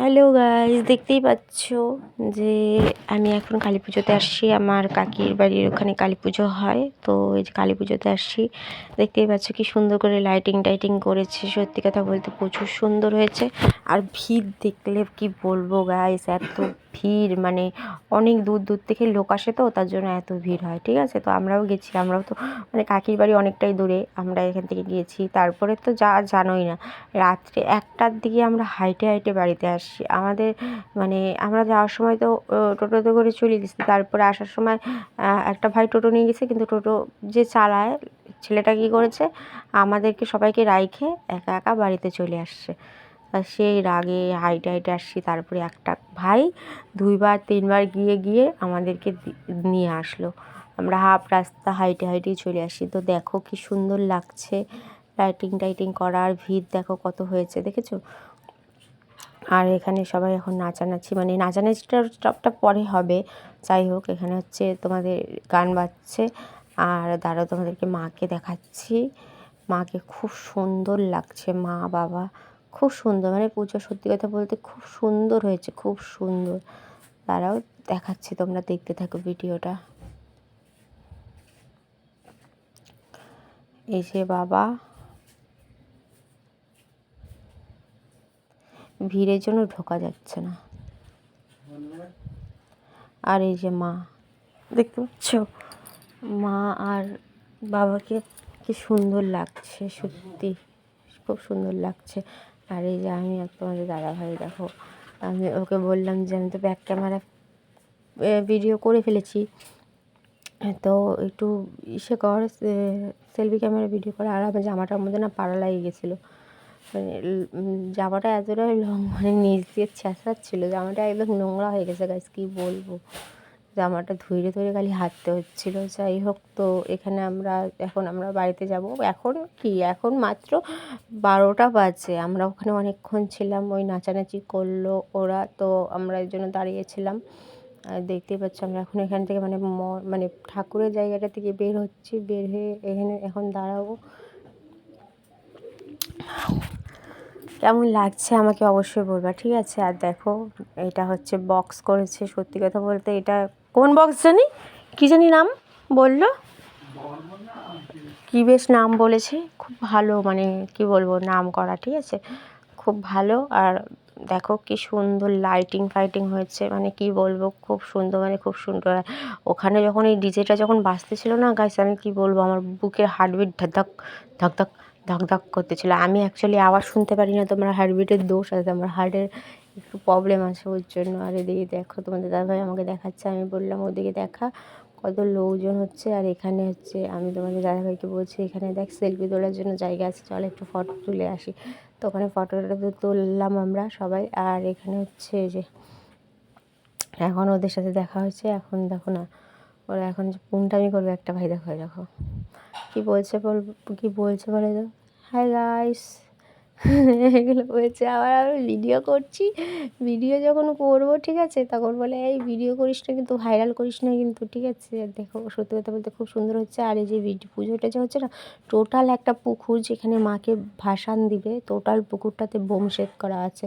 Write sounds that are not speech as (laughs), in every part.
Hello guys দেখতেই পাচ্ছ যে আমি এখন কালী পুজোতে আসছি। আমার কাকির বাড়ির ওখানে কালী পুজো হয়। তো এই যে কালী পুজোতে আসছি, দেখতেই পাচ্ছ কি সুন্দর করে লাইটিং টাইটিং করেছে। সত্যি কথা বলতে প্রচুর সুন্দর হয়েছে। আর ভিড় দেখলে কি বলব গাইস এত ভিড় মানে অনেক দূর দূর থেকে লোক আসে তো, তার জন্য এত ভিড় হয়, ঠিক আছে? তো আমরাও গেছি, আমরাও তো মানে কাকির বাড়ি অনেকটাই দূরে, আমরা এখান থেকে গিয়েছি। তারপরে তো যা জানোই না, রাত্রে একটার দিকে আমরা হাইটে হাইটে বাড়িতে আসছি আমাদের মানে আমরা যাওয়ার সময় তো টোটোতে করে চলে গেছি। তারপরে আসার সময় একটা ভাই টোটো নিয়ে গেছে, কিন্তু টোটো যে চালায়, ছেলেটা কী করেছে? আমাদেরকে সবাইকে রাইখে একা একা বাড়িতে চলে আসছে। সেই রাগে, হাইটে হাইটে আসছি। তারপরে একটা ভাই দুইবার, তিনবার গিয়ে গিয়ে আমাদেরকে নিয়ে আসলো। আমরা হাফ রাস্তা হাইটে হাইটেই চলে আসি। তো দেখো কি সুন্দর লাগছে। লাইটিং টাইটিং করার ভিড়, দেখো কত হয়েছে, দেখেছ? আর এখানে সবাই এখন নাচানাচি মানে নাচানাচিটার স্টপটা পরে হবে। যাই হোক, এখানে হচ্ছে তোমাদের গান বাজছে আর দাঁড়াও, তোমাদেরকে মাকে দেখাচ্ছি। মাকে খুব সুন্দর লাগছে, মা, বাবা। খুব সুন্দর মানে পুজো সত্যি কথা বলতে খুব সুন্দর হয়েছে, খুব সুন্দর। দাঁড়াও, দেখাচ্ছি তোমরা, দেখতে থাকো ভিডিওটা। যে বাবা ভিড়ের জন্য ঢোকা যাচ্ছে না। আর এই যে মা, দেখতে পাচ্ছ? মা আর বাবাকে কি সুন্দর লাগছে, সত্যি খুব সুন্দর লাগছে। আর এই যে আমি তোমাদের দাদা ভাই দেখো, আমি ওকে বললাম যে আমি তো ব্যাক ক্যামেরা ভিডিও করে ফেলেছি। তো একটু ইসে কর সেলফি ক্যামেরা ভিডিও করে। আর আমার জামাটার মধ্যে না পাড়া লাগিয়ে গেছিল। মানে জামাটা এতটাই লং মানে নিচ দিয়ে ছেঁচাচ্ছিল, জামাটা একদম নোংরা হয়ে গেছে গাছ কী বলব? জামাটা ধুইরে ধুইরে খালি হাঁটতে হচ্ছিল, যাই হোক, তো এখানে আমরা, এখন আমরা বাড়িতে যাব। এখন কি? এখন মাত্র বারোটা বাজে, আমরা ওখানে অনেকক্ষণ ছিলাম, ওই নাচানাচি করল ওরা, তো আমরা এর জন্য দাঁড়িয়েছিলাম দেখতেই পাচ্ছি, আমরা এখন এখান থেকে মানে মানে ঠাকুরের জায়গাটা থেকে বের হচ্ছি, বের হয়ে এখানে এখন দাঁড়াবো। কেমন লাগছে আমাকে অবশ্যই বলবা, ঠিক আছে? আর দেখো, এটা হচ্ছে বক্স করেছে, সত্যি কথা বলতে এটা কোন বক্স জানি? কী জানি নাম বলল? কী বেশ নাম বলেছে, খুব ভালো মানে কি বলব, নাম করা, ঠিক আছে? খুব ভালো, আর দেখো কি সুন্দর লাইটিং ফাইটিং হয়েছে মানে কি বলব, খুব সুন্দর মানে খুব সুন্দর। ওখানে যখন এই ডিজেটা যখন বাজতেছিল না গাইস আমি কি বলব, আমার বুকের হার্টবিট ধাক ধাক ধাক ধাক ধাক ধাক করতেছিল। আমি অ্যাকচুয়ালি আওয়াজ শুনতে পারি না, তোমার হার্টবিটের দোষ আছে, আমার হার্টের একটু প্রবলেম আছে ওর জন্য। আর এদিকে দেখো, তোমাদের দাদাভাই আমাকে দেখাচ্ছে, আমি বললাম, ওদিকে দেখা, কত লোকজন হচ্ছে, আর এখানে হচ্ছে, আমি তোমাদের দাদাভাইকে বলছি, এখানে দেখ সেলফি তোলার জন্য জায়গা আছে, চল একটু ফটো তুলে আসি। তো ওখানে ফটোটা তো তুললাম আমরা সবাই, আর এখানে হচ্ছে যে, এখন ওদের সাথে দেখা হয়েছে, এখন দেখো না, ওরা এখন যে পুংটামি করবে, একটা ভাই দেখো দেখো। কি বলছে বল, কি বলছে বলে তো? হাই গাইস এগুলো বলছে, আবার আমি ভিডিও করছি। ভিডিও যখন করব, ঠিক আছে? তখন বলে, এই ভিডিও করিস না কিন্তু ভাইরাল করিস না কিন্তু, ঠিক আছে? দেখো, সত্যি কথা বলতে খুব সুন্দর হচ্ছে। আর এই যে ভিডিও পুজোটা যে হচ্ছে না টোটাল একটা পুকুর যেখানে মাকে ভাসান দিবে টোটাল পুকুরটাতে বোম সেট করা আছে।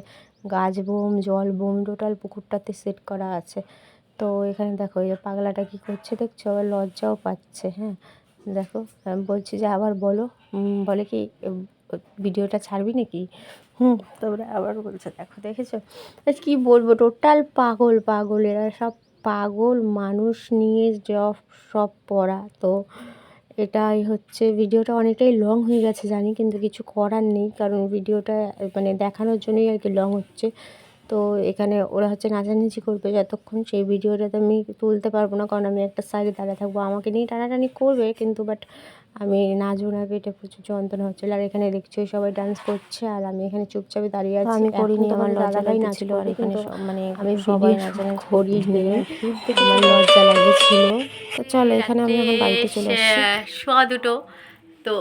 গাছ বোম, জল বোম টোটাল পুকুরটাতে সেট করা আছে। তো এখানে দেখো, এই পাগলাটা কী করছে, দেখছ? আবার লজ্জাও পাচ্ছে হ্যাঁ? দেখো, আমি বলছি যে আবার বলো। বলে কি ভিডিওটা ছাড়বি নাকি? হুম, তোমরা আবার বলছে, দেখো, দেখেছ? কি বলব টোটাল পাগল পাগল। এরা সব পাগল মানুষ নিয়ে জব সব পড়া। তো এটাই হচ্ছে, ভিডিওটা অনেকটাই লং হয়ে গেছে, জানি, কিন্তু কিছু করার নেই। কারণ ভিডিওটা মানে দেখানোর জন্যই আর কি লং হচ্ছে। তো এখানে ওরা হচ্ছে নাচানাচি করবে যতক্ষণ সেই ভিডিওটা তো আমি তুলতে পারব না কারণ আমি একটা সাইডে দাঁড়িয়ে থাকব। আমাকে নিয়ে টানাটানি করবে কিন্তু বাট আমি নাচবো না পেটে প্রচুর যন্ত্রণা হচ্ছিল আর এখানে দেখছি সবাই ডান্স করছে আর আমি এখানে চুপচাপে দাঁড়িয়ে আছি। আমি করিনি আমার দাদাভাই নাচছিল আর এখানে মানে আমি সবাই নাচানাচি করিনি। আমার লজ্জা লাগেছিল। তো (laughs) চলো এখানে আমি এখন বাড়িতে চলে আসছি। শোয়া দুটো তো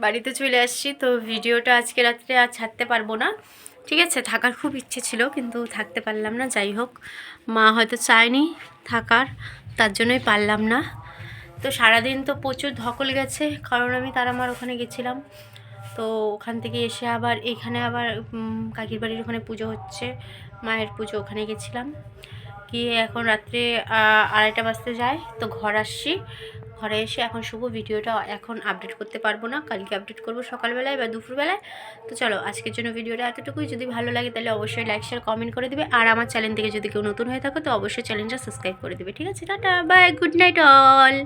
বাড়িতে চলে আসছি। তো ভিডিওটা আজকে রাত্রে আর ছাড়তে পারব না। ঠিক আছে, থাকার খুব ইচ্ছে ছিল কিন্তু থাকতে পারলাম না, যাই হোক। মা হয়তো চায়নি থাকার, তার জন্যই পারলাম না। তো সারাদিন তো প্রচুর ধকল গেছে, কারণ আমি তার আমার ওখানে গেছিলাম। তো ওখান থেকে এসে আবার, এখানে আবার কাকির বাড়ির ওখানে পুজো হচ্ছে, মায়ের পুজো ওখানে গেছিলাম। গিয়ে এখন রাত্রে আড়াইটা বাজতে যায়, তো ঘর আসছি। ঘরে এসে এখন শুভ ভিডিওটা এখন আপডেট করতে পারব না। কালকে আপডেট করব সকালবেলায় বা দুপুরবেলায়। তো চলো, আজকের জন্য ভিডিওটা এতটুকুই। যদি ভালো লাগে তাহলে অবশ্যই লাইক শেয়ার কমেন্ট করে দেবে। আর আমার চ্যানেল থেকে যদি কেউ নতুন হয়ে থাকো, তো অবশ্যই চ্যানেলটা সাবস্ক্রাইব করে দেবে। ঠিক আছে, tata bye good night all